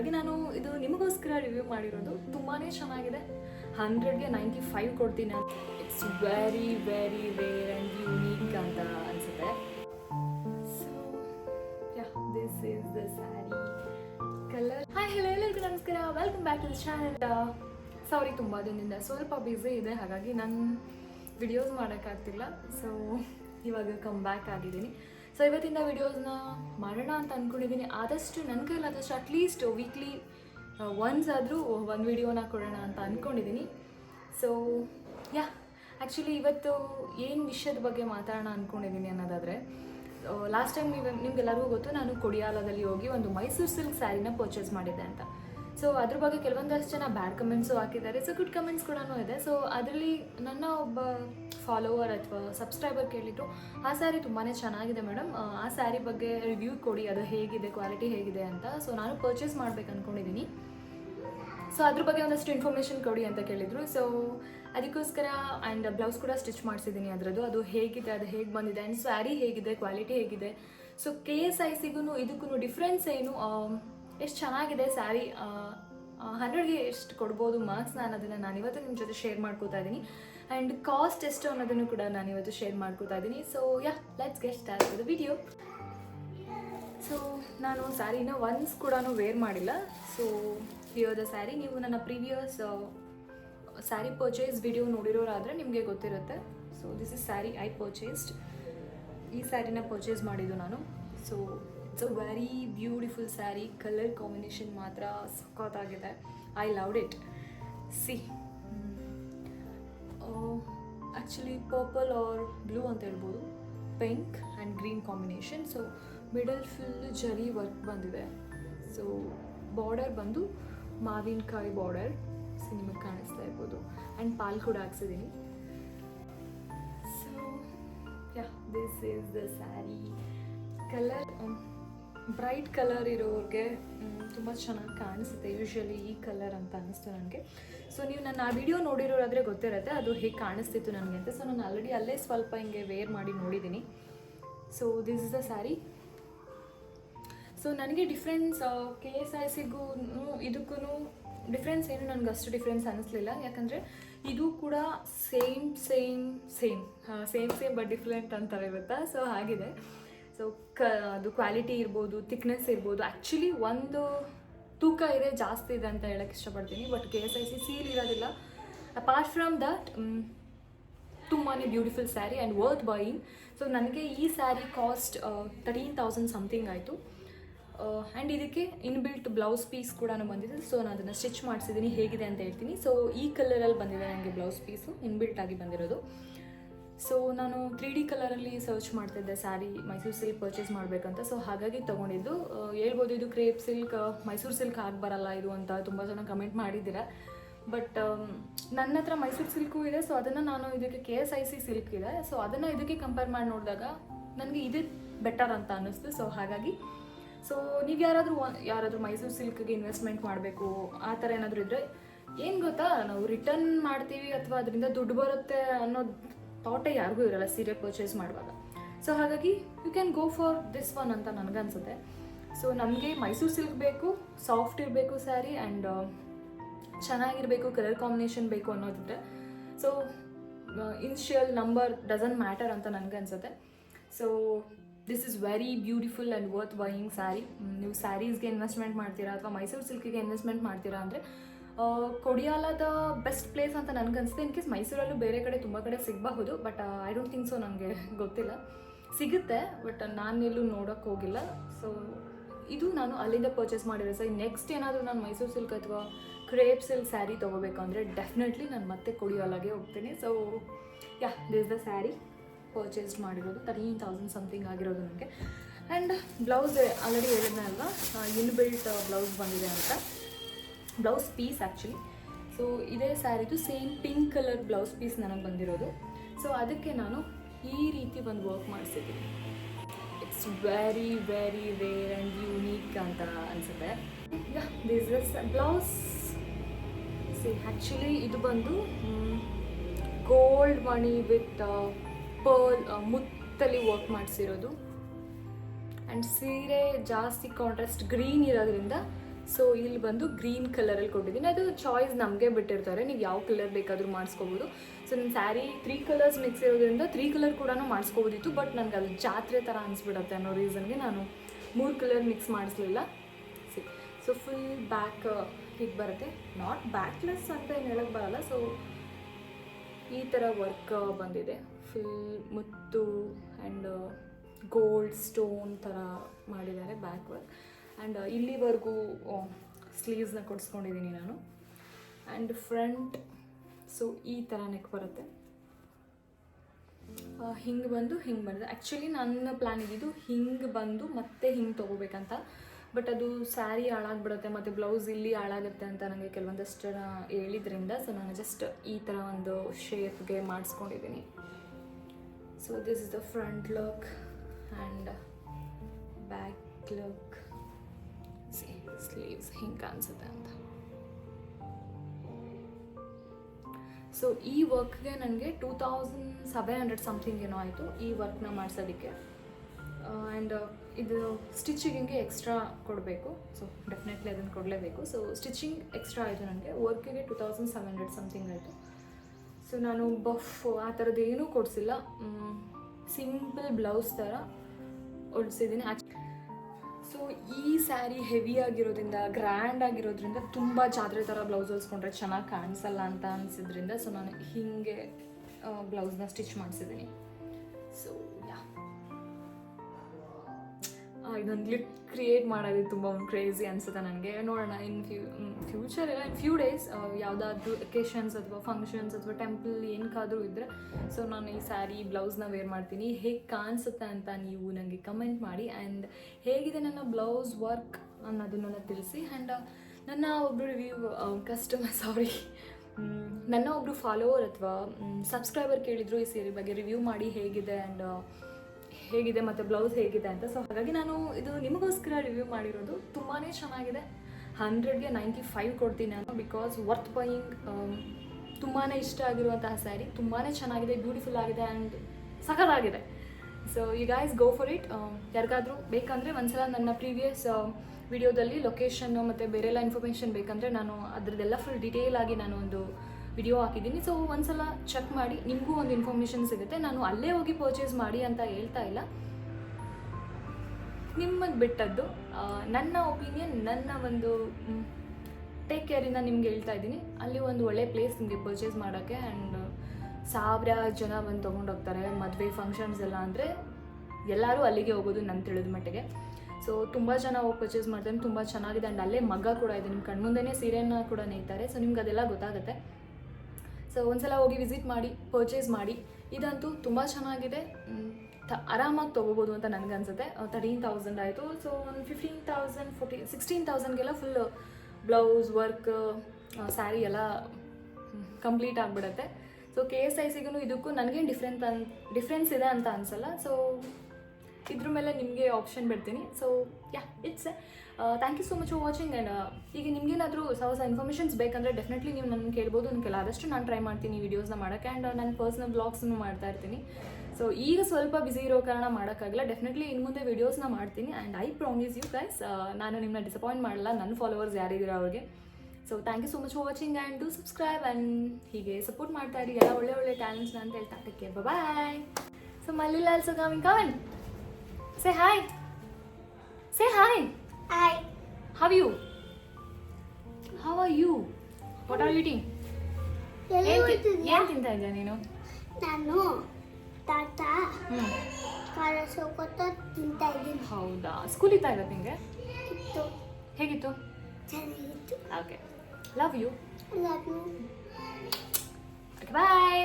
ಹಾಗಾಗಿ ನಾನು ಇದು ನಿಮಗೋಸ್ಕರ ರಿವ್ಯೂ ಮಾಡಿರೋದು. ತುಂಬಾ ಚೆನ್ನಾಗಿದೆ. ಹಂಡ್ರೆಡ್ಗೆ ನೈಂಟಿ ಫೈವ್ ಕೊಡ್ತೀನಿ it's very very rare and unique ಅಂತ ಅನಿಸುತ್ತೆ. So ya this is the sari colour hi hello ಎಲ್ಲರಿಗೂ ನಮಸ್ಕಾರ. Welcome back to the channel sorry ತುಂಬ ದಿನದಿಂದ ಸ್ವಲ್ಪ ಬ್ಯುಸಿ ಇದೆ. ಹಾಗಾಗಿ ನಾನು ವಿಡಿಯೋಸ್ ಮಾಡೋಕ್ಕಾಗ್ತಿಲ್ಲ. ಸೊ ಇವಾಗ ಕಮ್ ಬ್ಯಾಕ್ ಆಗಿದ್ದೀನಿ. ಸೊ ಇವತ್ತಿಂದ ವಿಡಿಯೋಸ್ನ ಮಾಡೋಣ ಅಂತ ಅಂದ್ಕೊಂಡಿದ್ದೀನಿ ಆದಷ್ಟು ನನ್ನ ಕೈಲಾದಷ್ಟು ಅಟ್ಲೀಸ್ಟ್ ವೀಕ್ಲಿ ಒನ್ಸ್ ಆದರೂ ಒಂದು ವಿಡಿಯೋನ ಕೊಡೋಣ ಅಂತ ಅಂದ್ಕೊಂಡಿದ್ದೀನಿ ಸೊ ಯಾ ಆ್ಯಕ್ಚುಲಿ ಇವತ್ತು ಏನು ವಿಷಯದ ಬಗ್ಗೆ ಮಾತಾಡೋಣ ಅಂದ್ಕೊಂಡಿದ್ದೀನಿ ಅನ್ನೋದಾದರೆ ಲಾಸ್ಟ್ ಟೈಮ್ ನೀವು ನಿಮ್ಗೆಲ್ಲರಿಗೂ ಗೊತ್ತು, ನಾನು ಕೊಡಿಯಾಲದಲ್ಲಿ ಹೋಗಿ ಒಂದು ಮೈಸೂರು ಸಿಲ್ಕ್ ಸ್ಯಾರಿನ ಪರ್ಚೇಸ್ ಮಾಡಿದ್ದೆ ಅಂತ. ಸೊ ಅದ್ರ ಬಗ್ಗೆ ಕೆಲವೊಂದಷ್ಟು ಜನ ಬ್ಯಾಡ್ ಕಮೆಂಟ್ಸು ಹಾಕಿದ್ದಾರೆ. ಸೊ ಗುಡ್ ಕಮೆಂಟ್ಸ್ ಕೂಡ ಇದೆ. ಸೊ ಅದರಲ್ಲಿ ನನ್ನ ಒಬ್ಬ ಫಾಲೋವರ್ ಅಥವಾ ಸಬ್ಸ್ಕ್ರೈಬರ್ ಕೇಳಿದ್ರು, ಆ ಸ್ಯಾರಿ ತುಂಬಾ ಚೆನ್ನಾಗಿದೆ ಮೇಡಮ್ ಆ ಸ್ಯಾರಿ ಬಗ್ಗೆ ರಿವ್ಯೂ ಕೊಡಿ. ಅದು ಹೇಗಿದೆ ಕ್ವಾಲಿಟಿ ಹೇಗಿದೆ ಅಂತ. ಸೊ ನಾನು ಪರ್ಚೇಸ್ ಮಾಡ್ಬೇಕು ಅಂದ್ಕೊಂಡಿದ್ದೀನಿ ಸೊ ಅದ್ರ ಬಗ್ಗೆ ಒಂದಷ್ಟು ಇನ್ಫಾರ್ಮೇಷನ್ ಕೊಡಿ ಅಂತ ಕೇಳಿದರು. ಸೊ ಅದಕ್ಕೋಸ್ಕರ ಆ್ಯಂಡ್ ಬ್ಲೌಸ್ ಕೂಡ ಸ್ಟಿಚ್ ಮಾಡಿಸಿದ್ದೀನಿ ಅದರದ್ದು. ಅದು ಹೇಗಿದೆ, ಅದು ಹೇಗೆ ಬಂದಿದೆ ಆ್ಯಂಡ್ ಸ್ಯಾರಿ ಹೇಗಿದೆ ಕ್ವಾಲಿಟಿ ಹೇಗಿದೆ. ಸೊ ಕೆ ಎಸ್ ಐ ಸಿಗೂ ಇದಕ್ಕೂ ಡಿಫ್ರೆನ್ಸ್ ಏನು? ಎಷ್ಟು ಚೆನ್ನಾಗಿದೆ ಸ್ಯಾರಿ? ಹಂಡ್ರೆಡ್ಗೆ ಎಷ್ಟು ಕೊಡ್ಬೋದು ಮಾರ್ಕ್ಸ್ ನಾನು ಅದನ್ನು ನಾನು ಇವತ್ತು ನಿಮ್ಮ ಜೊತೆ ಶೇರ್ ಮಾಡ್ಕೋತಾ ಇದ್ದೀನಿ ಆ್ಯಂಡ್ ಕಾಸ್ಟ್ ಎಷ್ಟು ಅನ್ನೋದನ್ನು ಕೂಡ ನಾನು ಇವತ್ತು ಶೇರ್ ಮಾಡ್ಕೋತಾ ಇದ್ದೀನಿ so yeah let's get start the video so ನಾನು ಸ್ಯಾರಿನ ಒನ್ಸ್ ಕೂಡ ವೇರ್ ಮಾಡಿಲ್ಲ. ಸೊ ಹಿಯರ್ ದ ಸ್ಯಾರಿ ನೀವು ನನ್ನ ಪ್ರೀವಿಯಸ್ ಸ್ಯಾರಿ ಪರ್ಚೇಸ್ ವಿಡಿಯೋ ನೋಡಿರೋರಾದರೆ ನಿಮಗೆ ಗೊತ್ತಿರುತ್ತೆ. So this is sari I purchased ಈ ಸ್ಯಾರಿನ ಪರ್ಚೇಸ್ ಮಾಡಿದ್ದು ನಾನು. So it's a very beautiful sari colour combination ಮಾತ್ರ ಸಖತ್ತಾಗಿದೆ I loved it see actually purple or blue ಅಂತ ಹೇಳ್ಬೋದು pink and green combination so middle full zari work ಬಂದಿದೆ so border ಬಂದು ಮಾವಿನಕಾಯಿ ಬಾರ್ಡರ್ ಸೊ ನಿಮಗೆ ಕಾಣಿಸ್ತಾ ಇರ್ಬೋದು ಆ್ಯಂಡ್ ಪಾಲ್ ಕೂಡ ಹಾಕ್ಸಿದ್ದೀನಿ so ya this is the sari colour bright colour ಇರೋರಿಗೆ ತುಂಬ ಚೆನ್ನಾಗಿ ಕಾಣಿಸುತ್ತೆ. ಯೂಶ್ವಲಿ ಈ ಕಲರ್ ಅಂತ ಅನ್ನಿಸ್ತು ನನಗೆ. ಸೊ ನೀವು ನನ್ನ ಆ ವಿಡಿಯೋ ನೋಡಿರೋರಾದರೆ ಗೊತ್ತಿರುತ್ತೆ, ಅದು ಹೇಗೆ ಕಾಣಿಸ್ತಿತ್ತು ನನಗೆ ಅಂತ. ಸೊ ನಾನು ಆಲ್ರೆಡಿ ಅಲ್ಲೇ ಸ್ವಲ್ಪ ಹಿಂಗೆ ವೇರ್ ಮಾಡಿ ನೋಡಿದ್ದೀನಿ so this is the sari so ನನಗೆ ಡಿಫ್ರೆನ್ಸ್ ಕೆ ಎಸ್ ಐ ಸಿಗೂ ಇದಕ್ಕೂ ಡಿಫ್ರೆನ್ಸ್ ಏನು ನನಗೆ ಅಷ್ಟು ಡಿಫ್ರೆನ್ಸ್ ಅನ್ನಿಸ್ಲಿಲ್ಲ ಯಾಕಂದರೆ ಇದು ಕೂಡ same same same same same but different ಅಂತಾರೆ ಗೊತ್ತಾ? ಸೊ ಹಾಗಿದೆ. ಸೊ ಕ, ಅದು ಕ್ವಾಲಿಟಿ ಇರ್ಬೋದು ತಿಕ್ನೆಸ್ ಇರ್ಬೋದು ಆ್ಯಕ್ಚುಲಿ ಒಂದು ತೂಕ ಇದೆ ಜಾಸ್ತಿ ಇದೆ ಅಂತ ಹೇಳಕ್ಕೆ ಇಷ್ಟಪಡ್ತೀನಿ. But K S I C seal ಇರೋದಿಲ್ಲ. ಅಪಾರ್ಟ್ ಫ್ರಮ್ ದಟ್ ತುಂಬಾ beautiful sari and worth buying so ನನಗೆ ಈ sari cost thirteen thousand something ಆಯಿತು. ಆ್ಯಂಡ್ ಇದಕ್ಕೆ ಇನ್ಬಿಲ್ಟ್ ಬ್ಲೌಸ್ ಪೀಸ್ ಕೂಡ ಬಂದಿದೆ. ಸೊ ನಾನು ಅದನ್ನು ಸ್ಟಿಚ್ ಮಾಡಿಸಿದ್ದೀನಿ ಹೇಗಿದೆ ಅಂತ ಹೇಳ್ತೀನಿ. ಸೊ ಈ ಕಲರಲ್ಲಿ ಬಂದಿದೆ ನನಗೆ ಬ್ಲೌಸ್ ಪೀಸು ಇನ್ಬಿಲ್ಟ್ ಆಗಿ ಬಂದಿರೋದು. ಸೊ ನಾನು ತ್ರೀ ಡಿ ಕಲರಲ್ಲಿ ಸರ್ಚ್ ಮಾಡ್ತಿದ್ದೆ ಸ್ಯಾರಿ ಮೈಸೂರು ಸಿಲ್ಕ್ ಪರ್ಚೇಸ್ ಮಾಡಬೇಕಂತ. ಸೊ ಹಾಗಾಗಿ ತೊಗೊಂಡಿದ್ದು. ಹೇಳ್ಬೋದು ಇದು ಕ್ರೇಪ್ ಸಿಲ್ಕ್ ಮೈಸೂರು ಸಿಲ್ಕ್ ಆಗಿ ಬರಲ್ಲ ಇದು ಅಂತ ತುಂಬ ಜನ ಕಮೆಂಟ್ ಮಾಡಿದ್ದೀರಾ. ಬಟ್ ನನ್ನ ಹತ್ರ ಮೈಸೂರು ಸಿಲ್ಕು ಇದೆ. ಸೊ ಅದನ್ನು ನಾನು ಇದಕ್ಕೆ K S I C silk ಇದೆ. ಸೊ ಅದನ್ನು ಇದಕ್ಕೆ ಕಂಪೇರ್ ಮಾಡಿ ನೋಡಿದಾಗ ನನಗೆ ಇದು ಬೆಟರ್ ಅಂತ ಅನ್ನಿಸ್ತು. ಸೊ ಹಾಗಾಗಿ ಸೊ ನೀವು ಯಾರಾದರೂ ಯಾರಾದರೂ ಮೈಸೂರು ಸಿಲ್ಕ್ಗೆ ಇನ್ವೆಸ್ಟ್ಮೆಂಟ್ ಮಾಡಬೇಕು, ಆ ಥರ ಏನಾದರೂ ಇದ್ದರೆ ಏನು ಗೊತ್ತಾ? ನಾವು ರಿಟರ್ನ್ ಮಾಡ್ತೀವಿ ಅಥವಾ ಅದರಿಂದ ದುಡ್ಡು ಬರುತ್ತೆ ಅನ್ನೋ ಥಾಟೇ ಯಾರಿಗೂ ಇರಲ್ಲ, ಸೀರೆ ಪರ್ಚೇಸ್ ಮಾಡುವಾಗ. ಸೊ ಹಾಗಾಗಿ you can go for this one ಅಂತ ನನಗನ್ಸುತ್ತೆ. ಸೊ ನಮಗೆ ಮೈಸೂರು ಸಿಲ್ಕ್ ಬೇಕು ಸಾಫ್ಟ್ ಇರಬೇಕು ಸ್ಯಾರಿ ಆ್ಯಂಡ್ ಚೆನ್ನಾಗಿರಬೇಕು ಕಲರ್ ಕಾಂಬಿನೇಷನ್ ಬೇಕು ಅನ್ನೋದಿದ್ರೆ so initial number doesn't matter ಅಂತ ನನಗನ್ಸುತ್ತೆ. So this is very beautiful and worth buying sari ನೀವು ಸ್ಯಾರೀಸ್ಗೆ ಇನ್ವೆಸ್ಟ್ಮೆಂಟ್ ಮಾಡ್ತೀರಾ ಅಥವಾ ಮೈಸೂರು ಸಿಲ್ಕಿಗೆ ಇನ್ವೆಸ್ಟ್ಮೆಂಟ್ ಮಾಡ್ತೀರಾ ಅಂದರೆ ಕೊಡಿಯಾಲದ ಬೆಸ್ಟ್ ಪ್ಲೇಸ್ ಅಂತ ನನಗನ್ಸುತ್ತೆ. ಇನ್ ಕೇಸ್ ಮೈಸೂರಲ್ಲೂ ಬೇರೆ ಕಡೆ ತುಂಬ ಕಡೆ ಸಿಗಬಹುದು but I don't think so ನನಗೆ ಗೊತ್ತಿಲ್ಲ. ಸಿಗುತ್ತೆ ಬಟ್ ನಾನು ಎಲ್ಲೂ ನೋಡೋಕ್ಕೆ ಹೋಗಿಲ್ಲ. ಸೊ ಇದು ನಾನು ಅಲ್ಲಿಂದ ಪರ್ಚೇಸ್ ಮಾಡಿರೋ ಸೊ ನೆಕ್ಸ್ಟ್ ಏನಾದರೂ ನಾನು ಮೈಸೂರು ಸಿಲ್ಕ್ ಅಥವಾ ಕ್ರೇಪ್ ಸಿಲ್ಕ್ ಸ್ಯಾರಿ ತೊಗೋಬೇಕಂದ್ರೆ ಡೆಫಿನೆಟ್ಲಿ ನಾನು ಮತ್ತೆ ಕೊಡಿಯಾಲಾಗೆ ಹೋಗ್ತೀನಿ. So yeah this the sari purchase ಮಾಡಿರೋದು. ತರ್ಟೀನ್ ತೌಸಂಡ್ ಸಮಥಿಂಗ್ ಆಗಿರೋದು ನನಗೆ ಆ್ಯಂಡ್ ಬ್ಲೌಸ್ ಆಲ್ರೆಡಿ ಹೇಳಿದ್ನಲ್ವಾ? ಇನ್ ಇನ್ಬಿಲ್ಟ್ ಬ್ಲೌಸ್ ಬಂದಿದೆ ಅಂತ. ಬ್ಲೌಸ್ ಪೀಸ್ ಆ್ಯಕ್ಚುಲಿ ಸೊ ಇದೇ ಸ್ಯಾರಿದು same pink colour blouse piece ನನಗೆ ಬಂದಿರೋದು. ಸೊ ಅದಕ್ಕೆ ನಾನು ಈ ರೀತಿ ಒಂದು work ಮಾಡಿಸಿದ್ದೀನಿ. It's very very rare and unique ಅಂತ ಅನಿಸುತ್ತೆ. This is blouse see actually ಇದು ಬಂದು ಗೋಲ್ಡ್ ಮಣಿ ವಿತ್ ಪರ್ಲ್ ಮುತ್ತಲ್ಲಿ ವರ್ಕ್ ಮಾಡಿಸಿರೋದು. ಆ್ಯಂಡ್ ಸೀರೆ ಜಾಸ್ತಿ ಕಾಂಟ್ರಾಸ್ಟ್ ಗ್ರೀನ್ ಇರೋದ್ರಿಂದ ಸೊ ಇಲ್ಲಿ ಬಂದು ಗ್ರೀನ್ ಕಲರಲ್ಲಿ ಕೊಟ್ಟಿದ್ದೀನಿ. ಅದು ಚಾಯ್ಸ್ ನಮಗೆ ಬಿಟ್ಟಿರ್ತಾರೆ. ನೀವು ಯಾವ ಕಲರ್ ಬೇಕಾದರೂ ಮಾಡಿಸ್ಕೋಬೋದು. ಸೊ ನನ್ನ ಸ್ಯಾರಿ ತ್ರೀ ಕಲರ್ಸ್ ಮಿಕ್ಸ್ ಇರೋದ್ರಿಂದ ತ್ರೀ ಕಲರ್ ಕೂಡ ಮಾಡಿಸ್ಕೋಬೋದಿತ್ತು. ಬಟ್ ನನಗೆ ಅದು ಜಾತ್ರೆ ಥರ ಅನಿಸ್ಬಿಡತ್ತೆ ಅನ್ನೋ ರೀಸನ್ಗೆ ನಾನು ಮೂರು ಕಲರ್ ಮಿಕ್ಸ್ ಮಾಡಿಸ್ಲಿಲ್ಲ. ಸಿ ಸೊ ಫುಲ್ ಬ್ಯಾಕ್ ಹೀಗೆ ಬರುತ್ತೆ. ನಾಟ್ ಬ್ಯಾಕ್ಲೆಸ್ ಅಂತ ಏನು ಹೇಳಕ್ಕೆ ಬರಲ್ಲ. ಸೊ ಈ ಥರ ವರ್ಕ್ ಬಂದಿದೆ. ಫುಲ್ ಮುತ್ತು ಆ್ಯಂಡ್ ಗೋಲ್ಡ್ ಸ್ಟೋನ್ ಥರ ಮಾಡಿದ್ದಾರೆ ಬ್ಯಾಕ್ ವರ್ಕ್ ಆ್ಯಂಡ್ ಇಲ್ಲಿವರೆಗೂ ಸ್ಲೀವ್ಸ್ನ ಕೊಡಿಸ್ಕೊಂಡಿದ್ದೀನಿ ನಾನು. ಆ್ಯಂಡ್ ಫ್ರಂಟ್ ಸೊ ಈ ಥರ ನೆಕ್ ಬರುತ್ತೆ ಹಿಂಗೆ ಬಂದು ಹಿಂಗೆ ಬಂದಿದೆ ಆ್ಯಕ್ಚುಲಿ ನನ್ನ ಪ್ಲ್ಯಾನ್ ಇದ್ದಿದ್ದು ಹಿಂಗೆ ಬಂದು ಮತ್ತೆ ಹಿಂಗೆ ತೊಗೋಬೇಕಂತ. ಬಟ್ ಅದು ಸ್ಯಾರಿ ಹಾಳಾಗ್ಬಿಡುತ್ತೆ ಮತ್ತು ಬ್ಲೌಸ್ ಇಲ್ಲಿ ಹಾಳಾಗುತ್ತೆ ಅಂತ ನನಗೆ ಕೆಲವೊಂದಷ್ಟು ಹೇಳಿದ್ರಿಂದ ಸೊ ನಾನು ಜಸ್ಟ್ ಈ ಥರ ಒಂದು ಶೇಪ್ಗೆ ಮಾಡಿಸ್ಕೊಂಡಿದ್ದೀನಿ so this is the front look and back look sleeves ಹಿಂಗೆ ಕಾಣಿಸುತ್ತೆ ಅಂತ ಸೊ ಈ ವರ್ಕ್ಗೆ ನನಗೆ two thousand seven hundred something ಏನೋ ಆಯಿತು ಈ ವರ್ಕ್ನ ಮಾಡಿಸೋದಕ್ಕೆ. ಆ್ಯಂಡ್ ಇದು ಸ್ಟಿಚಿಂಗಿಗೆ ಎಕ್ಸ್ಟ್ರಾ ಕೊಡಬೇಕು. ಸೊ ಡೆಫಿನೆಟ್ಲಿ ಅದನ್ನು ಕೊಡಲೇಬೇಕು. ಸೊ ಸ್ಟಿಚಿಂಗ್ ಎಕ್ಸ್ಟ್ರಾ ಆಯಿತು ನನಗೆ ವರ್ಕಿಗೆ two thousand seven hundred something ಆಯಿತು. ಸೊ ನಾನು ಬಫ್ ಆ ಥರದ್ದು ಏನೂ ಕೊಡಿಸಿಲ್ಲ. ಸಿಂಪಲ್ ಬ್ಲೌಸ್ ಥರ ಹೊಲಿಸಿದ್ದೀನಿ ಸೊ ಈ ಸ್ಯಾರಿ ಹೆವಿ ಆಗಿರೋದ್ರಿಂದ ಗ್ರ್ಯಾಂಡ್ ಆಗಿರೋದ್ರಿಂದ ತುಂಬ ಜಾತ್ರೆ ಥರ ಬ್ಲೌಸ್ ಹೊಲ್ಸ್ಕೊಂಡ್ರೆ ಚೆನ್ನಾಗಿ ಕಾಣಿಸಲ್ಲ ಅಂತ ಅನಿಸಿದ್ರಿಂದ ಸೊ ನಾನು ಹೀಗೆ ಬ್ಲೌಸ್ನ ಸ್ಟಿಚ್ ಮಾಡಿಸಿದ್ದೀನಿ ಸೊ ಇದೊಂದು ಲಿಪ್ ಕ್ರಿಯೇಟ್ ಮಾಡೋದು ತುಂಬ ಕ್ರೇಜಿ ಅನಿಸುತ್ತೆ ನನಗೆ. ನೋಡೋಣ, ಇನ್ ಫ್ಯೂ ಫ್ಯೂಚರ್ ಇಲ್ಲ ಇನ್ ಫ್ಯೂ ಡೇಸ್ ಯಾವುದಾದ್ರೂ ಒಕೇಶನ್ಸ್ ಅಥವಾ ಫಂಕ್ಷನ್ಸ್ ಅಥವಾ ಟೆಂಪಲ್ ಏನಕ್ಕಾದರೂ ಇದ್ದರೆ ಸೊ ನಾನು ಈ ಸ್ಯಾರಿ ಬ್ಲೌಸ್ನ ವೇರ್ ಮಾಡ್ತೀನಿ. ಹೇಗೆ ಕಾಣಿಸುತ್ತೆ ಅಂತ ನೀವು ನನಗೆ ಕಮೆಂಟ್ ಮಾಡಿ. ಆ್ಯಂಡ್ ಹೇಗಿದೆ ನನ್ನ ಬ್ಲೌಸ್ ವರ್ಕ್ ಅನ್ನೋದನ್ನು ತಿಳಿಸಿ. ಆ್ಯಂಡ್ ನನ್ನ ಒಬ್ಬರು ರಿವ್ಯೂ ಕಸ್ಟಮರ್ ಸಾರಿ ನನ್ನ ಒಬ್ಬರು ಫಾಲೋವರ್ ಅಥವಾ ಸಬ್ಸ್ಕ್ರೈಬರ್ ಕೇಳಿದ್ರು ಈ ಸೀರೆ ಬಗ್ಗೆ ರಿವ್ಯೂ ಮಾಡಿ ಹೇಗಿದೆ. ಆ್ಯಂಡ್ ಹೇಗಿದೆ ಮತ್ತು ಬ್ಲೌಸ್ ಹೇಗಿದೆ ಅಂತ. ಸೊ ಹಾಗಾಗಿ ನಾನು ಇದು ನಿಮಗೋಸ್ಕರ ರಿವ್ಯೂ ಮಾಡಿರೋದು ತುಂಬಾ ಚೆನ್ನಾಗಿದೆ. ಹಂಡ್ರೆಡ್ಗೆ ನೈಂಟಿ ಫೈವ್ ಕೊಡ್ತೀನಿ ನಾನು ಬಿಕಾಸ್ ವರ್ತ್ ಬೈಯಿಂಗ್ ತುಂಬಾ ಇಷ್ಟ ಆಗಿರುವಂತಹ ಸ್ಯಾರಿ ತುಂಬಾ ಚೆನ್ನಾಗಿದೆ ಬ್ಯೂಟಿಫುಲ್ ಆಗಿದೆ ಆ್ಯಂಡ್ ಸಖತ್ತಾಗಿದೆ. So you guys go for it ಯಾರಿಗಾದರೂ ಬೇಕಂದರೆ ಒಂದ್ಸಲ ನನ್ನ ಪ್ರೀವಿಯಸ್ ವಿಡಿಯೋದಲ್ಲಿ ಲೊಕೇಶನ್ನು ಮತ್ತು ಬೇರೆಲ್ಲ ಇನ್ಫಾರ್ಮೇಷನ್ ಬೇಕಂದರೆ ನಾನು ಅದರದ್ದೆಲ್ಲ ಫುಲ್ ಡೀಟೇಲ್ ಆಗಿ ನಾನು ಒಂದು ವಿಡಿಯೋ ಹಾಕಿದ್ದೀನಿ. ಸೊ ಒಂದ್ಸಲ ಚೆಕ್ ಮಾಡಿ. ನಿಮಗೂ ಒಂದು ಇನ್ಫಾರ್ಮೇಷನ್ ಸಿಗುತ್ತೆ. ನಾನು ಅಲ್ಲೇ ಹೋಗಿ ಪರ್ಚೇಸ್ ಮಾಡಿ ಅಂತ ಹೇಳ್ತಾ ಇಲ್ಲ. ನಿಮ್ಮದು ಬಿಟ್ಟದ್ದು ನನ್ನ ಒಪಿನಿಯನ್ ನನ್ನ ಒಂದು ಟೇಕ್ ಕೇರಿಂದ ನಿಮ್ಗೆ ಹೇಳ್ತಾ ಇದ್ದೀನಿ. ಅಲ್ಲಿ ಒಂದು ಒಳ್ಳೆ ಪ್ಲೇಸ್ ನಿಮಗೆ ಪರ್ಚೇಸ್ ಮಾಡೋಕ್ಕೆ ಆ್ಯಂಡ್ ಸಾವಿರ ಜನ ಬಂದು ತೊಗೊಂಡೋಗ್ತಾರೆ ಮದುವೆ ಫಂಕ್ಷನ್ಸ್ ಎಲ್ಲ ಅಂದರೆ ಎಲ್ಲರೂ ಅಲ್ಲಿಗೆ ಹೋಗೋದು ನನ್ನ ತಿಳಿದ ಮಟ್ಟಿಗೆ. ಸೊ ತುಂಬ ಜನ ಹೋಗಿ ಪರ್ಚೇಸ್ ಮಾಡ್ತಾರೆ. ತುಂಬ ಚೆನ್ನಾಗಿದೆ. ಆ್ಯಂಡ್ ಅಲ್ಲೇ ಮಗ್ಗ ಕೂಡ ಇದೆ. ನಿಮ್ಮ ಕಣ್ಮುಂದೆನೇ ಸೀರೆಯನ್ನು ಕೂಡ ನೇಯ್ತಾರೆ. ಸೊ ನಿಮ್ಗೆ ಅದೆಲ್ಲ ಗೊತ್ತಾಗುತ್ತೆ. ಸೊ ಒಂದ್ಸಲ ಹೋಗಿ ವಿಸಿಟ್ ಮಾಡಿ ಪರ್ಚೇಸ್ ಮಾಡಿ. ಇದಂತೂ ತುಂಬ ಚೆನ್ನಾಗಿದೆ. ತ- ಆರಾಮಾಗಿ ತೊಗೋಬೋದು ಅಂತ ನನಗನ್ಸುತ್ತೆ ತರ್ಟೀನ್ ತೌಸಂಡ್ ಆಯಿತು. ಸೊ ಒಂದು ಫಿಫ್ಟೀನ್ ತೌಸಂಡ್ ಫೋರ್ಟಿ ಸಿಕ್ಸ್ಟೀನ್ ತೌಸಂಡ್ಗೆಲ್ಲ ಫುಲ್ ಬ್ಲೌಸ್ ವರ್ಕ್ ಸ್ಯಾರಿ ಎಲ್ಲ ಕಂಪ್ಲೀಟ್ ಆಗಿಬಿಡುತ್ತೆ. ಸೊ ಕೆ ಎಸ್ ಐ ಸಿಗೂ ಇದಕ್ಕೂ ನನಗೇನು ಡಿಫ್ರೆಂಟ್ ಅನ್ ಡಿಫ್ರೆನ್ಸ್ ಇದೆ ಅಂತ ಅನಿಸಲ್ಲ. ಸೊ ಇದ್ರ ಮೇಲೆ ನಿಮಗೆ ಆಪ್ಷನ್ ಬಿಡ್ತೀನಿ. So ya it's thank you so much for watching and ಈಗ ನಿಮಗೇನಾದರೂ ಹೊಸ ಹೊಸ ಇನ್ಫಾರ್ಮೇಷನ್ಸ್ ಬೇಕಂದರೆ ಡೆಫಿನೆಟ್ಲಿ ನೀವು ನನ್ನ ಕೇಳ್ಬೋದು ನನ್ನ ಕೆಲವಷ್ಟು ನಾನು ಟ್ರೈ ಮಾಡ್ತೀನಿ ವೀಡಿಯೋಸ್ನ ಮಾಡೋಕ್ಕೆ ಆ್ಯಂಡ್ ನನ್ನ ಪರ್ಸ್ನಲ್ ಬ್ಲಾಗ್ಸ್ನು ಮಾಡ್ತಾ ಇರ್ತೀನಿ. ಸೊ ಈಗ ಸ್ವಲ್ಪ ಬಿಸಿ ಇರೋ ಕಾರಣ ಮಾಡೋಕ್ಕಾಗಲ್ಲ ಡೆಫಿನೆಟ್ಲಿ ಇನ್ನು ಮುಂದೆ ವೀಡಿಯೋಸ್ನ ಮಾಡ್ತೀನಿ and I promise you guys ನಾನು ನಿಮ್ಮನ್ನ ಡಿಸಪಾಯಿಂಟ್ ಮಾಡಲ್ಲ. ನನ್ನ ಫಾಲೋವರ್ಸ್ ಯಾರಿದ್ದೀರಾ ಅವ್ರಿಗೆ. So thank you so much for watching and to subscribe and ಹೀಗೆ ಸಪೋರ್ಟ್ ಮಾಡ್ತಾ ಇರಿ. ಎಲ್ಲ ಒಳ್ಳೆ ಒಳ್ಳೆ ಟ್ಯಾಲೆಂಟ್ಸ್ನ ಅಂತ ಹೇಳ್ತಾ. Take bye so Malli Lal so coming come on say hi say hi Hi. How are you? How are you? What are you eating? ಎಲ್ಲಿ ಏನ್ ತಿ- ಹೋಗ್ತಿದ್ಯಾ? ಏನ್ ತಿಂತಾ ಇದ್ಯಾ ನೀನು? ನಾನು ತಾತ ಹ್ಮ್. ಖಾರ ಸೋಕೊತ ತಿಂತಾ ಇದ್ದೀನಿ. ಹೌದಾ? ಸ್ಕೂಲ್ ಇತ್ತಾ ಇವತ್ತು ನಿಂಗೆ? ಇತ್ತು. ಹೇಗಿತ್ತು? ಚೆನ್ನಾಗಿತ್ತು. Okay love you love you bye